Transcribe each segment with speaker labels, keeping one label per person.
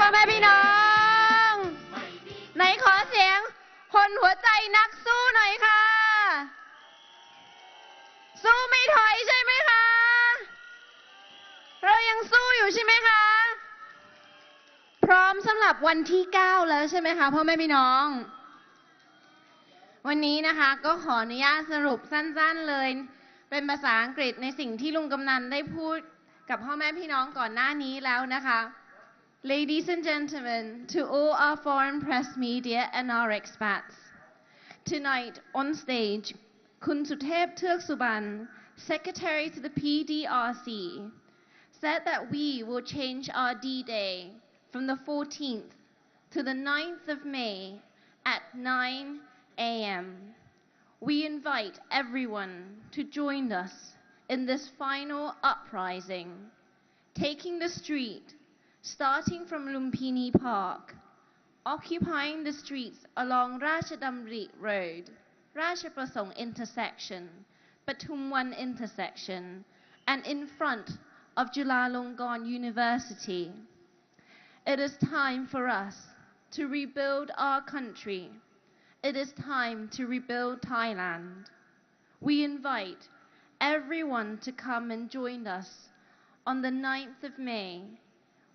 Speaker 1: พ่อแม่พี่น้อง ไหนขอเสียง คนหัวใจนักสู้หน่อยค่ะ สู้ไม่ถอยใช่ไหมคะ เรายังสู้อยู่ใช่ไหมคะ พร้อมสำหรับวันที่ 9 แล้วใช่ไหมคะพ่อแม่พี่น้อง วันนี้นะคะก็ขออนุญาตสรุปสั้น ๆเลย เป็นภาษาอังกฤษในสิ่งที่ลุงกำนันได้พูดกับพ่อแม่พี่น้องก่อนหน้านี้แล้วนะคะ Ladies and gentlemen, to all our foreign press media and our expats, tonight on stage, Kun Turksuban, Secretary to the PDRC, said that we will change our D-Day from the 14th to the 9th of May at 9 a.m. We invite everyone to join us in this final uprising, taking the street, starting from Lumpini Park, occupying the streets along Rashadamri Road, Rashaprasong intersection, Patumwan intersection, and in front of Chulalongkorn University. It is time for us to rebuild our country. It is time to rebuild Thailand. We invite everyone to come and join us on the 9th of May.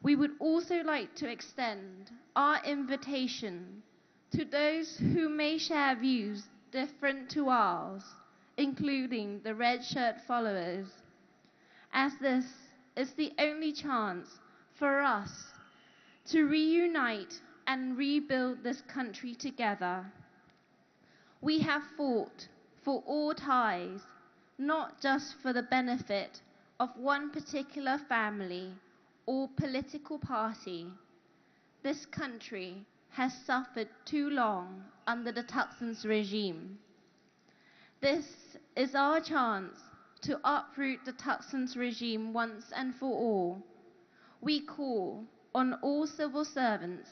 Speaker 1: We would also like to extend our invitation to those who may share views different to ours, including the red shirt followers, as this is the only chance for us to reunite and rebuild this country together. We have fought for all ties, not just for the benefit of one particular family or political party. This country has suffered too long under the Thaksin's regime. This is our chance to uproot the Thaksin's regime once and for all. We call on all civil servants,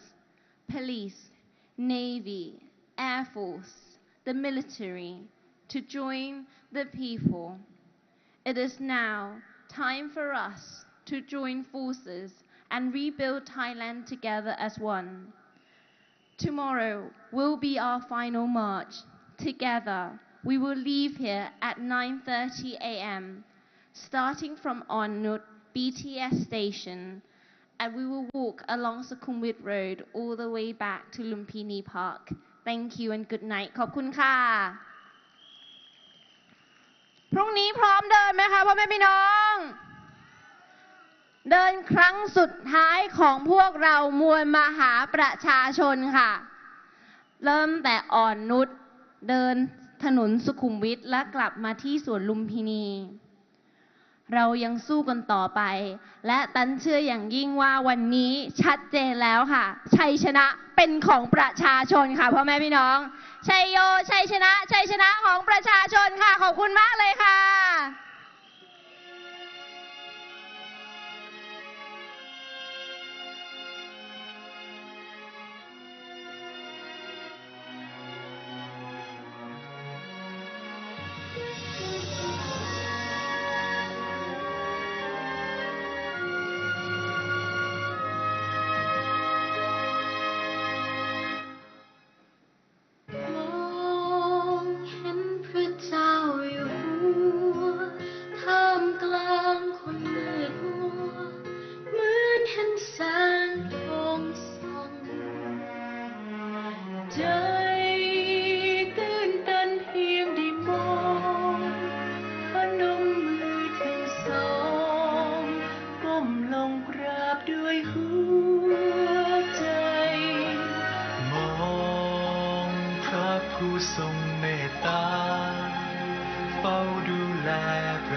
Speaker 1: police, navy, air force, the military to join the people. It is now time for us to join forces and rebuild Thailand together as one. Tomorrow will be our final march. Together, we will leave here at 9:30 a.m. starting from Onnut BTS station and we will walk along Sukhumvit Road all the way back to Lumpini Park. Thank you and good night. ขอบคุณค่ะ พรุ่งนี้พร้อมเดินไหมคะพ่อแม่พี่น้อง ง เดินครั้งสุดท้ายของพวกเรามวลมหาประชาชนค่ะ เริ่มแต่อ่อนนุชเดินถนนสุขุมวิทและกลับมาที่สวนลุมพินี เรายังสู้กันต่อไป และตันเชื่ออย่างยิ่งว่าวันนี้ชัดเจนแล้วค่ะ ชัยชนะเป็นของประชาชนค่ะพ่อแม่พี่น้อง ชัยโยชัยชนะ ชัยชนะของประชาชนค่ะ ขอบคุณมากเลยค่ะ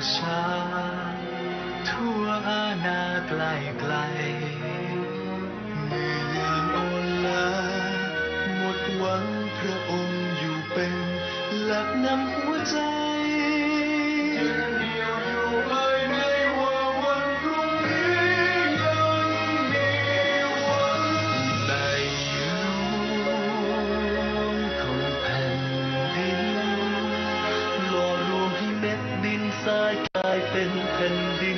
Speaker 2: ประชา ทั่วอาณาไกลไกล 深深的。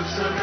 Speaker 2: of some